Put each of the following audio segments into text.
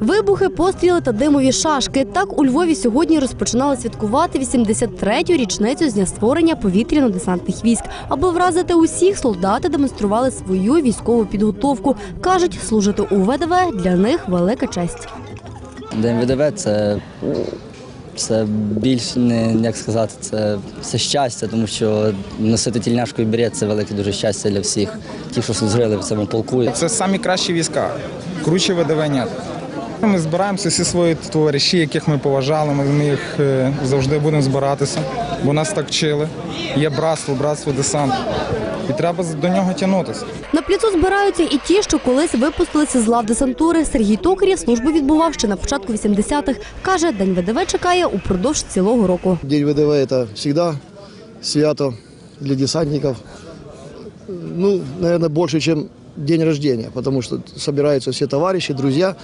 Вибухи, постріли та димові шашки. Так у Львові сьогодні розпочинали святкувати 83-ю річницю з дня створення повітряно-десантних військ. Аби вразити усіх, солдати демонстрували свою військову підготовку. кажуть, служити у ВДВ для них велика честь. День ВДВ це, це більш не як сказати, це, це щастя, тому що носити тільняшку і берет це велике дуже щастя для всіх. Ті, що служили в цьому полку. Це самі кращі війська. Круче ВДВ нет. Ми збираємося всі свої товариші, яких ми поважали. Ми, їх е, завжди будемо збиратися, бо нас так вчили. Є братство, братство десант. І треба до нього тягнутися. На пліцу збираються і ті, що колись випустилися з лав десантури. Сергій Токарєв службу відбував ще на початку 80-х. Каже, день ВДВ чекає упродовж цілого року. День ВДВ – это всегда свято для десантников. Ну, наверное, больше, чем день рождения, потому что собираются все товарищи, друзья,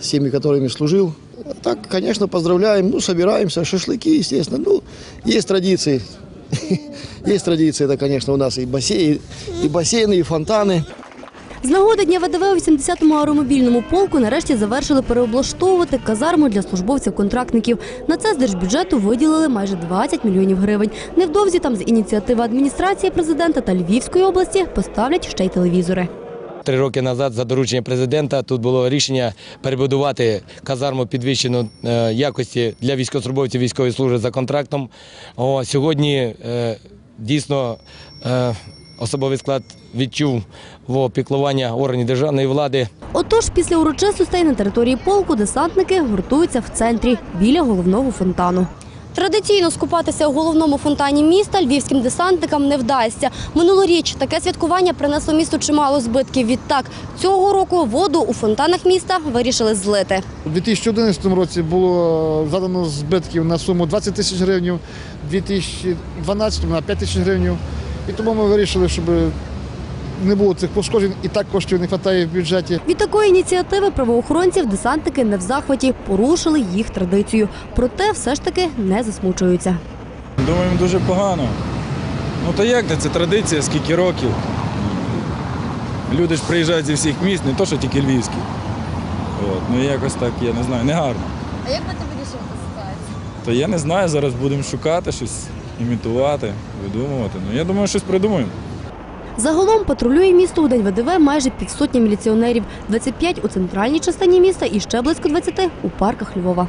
с теми, которыми служил. А Так, конечно, поздравляем, ну, собираемся, шашлыки, естественно. Ну, есть традиции. Есть традиции, это, конечно, у нас и бассейн, и бассейны, и фонтаны. З нагоди Дня ВДВ у 80-му аеромобільному полку нарешті завершили переоблаштовувати казарму для службовців-контрактників. На це з держбюджету виділили майже 20 мільйонів гривень. Невдовзі там з ініціативи адміністрації президента та Львівської області поставлять ще й телевізори. Три роки назад за дорученням президента тут було рішення перебудувати казарму підвищеної е, якості для військовослужбовців військової служби за контрактом. О, сьогодні е, дійсно е, особовий склад відчув во, піклування органів державної влади. Отож, після урочистостей на території полку десантники гуртуються в центрі біля головного фонтану. Традиційно скупатися у головному фонтані міста львівським десантникам не вдасться. Минулоріч таке святкування принесло місту чимало збитків. Відтак цього року воду у фонтанах міста вирішили злити. У 2011 році було задано збитків на суму 20 тисяч гривень, у 2012 на 5 тисяч гривень. І тому ми вирішили, щоб не було цих пошкоджень, і так коштів не вистачає в бюджеті. Від такої ініціативи правоохоронців десантники не в захваті, порушили їх традицію. Проте все ж таки не засмучуються. Думаємо, дуже погано. Ну то як це? Це традиція, скільки років. Люди ж приїжджають зі всіх міст, не то, що тільки львівські. От. Ну якось так, я не знаю, не гарно. А як ви це вирішили ситуацію? То я не знаю, зараз будемо шукати щось, імітувати, видумувати. Ну я думаю, щось придумаємо. Загалом патрулює місто у день ВДВ майже півсотні міліціонерів, 25 у центральній частині міста і ще близько 20 у парках Львова.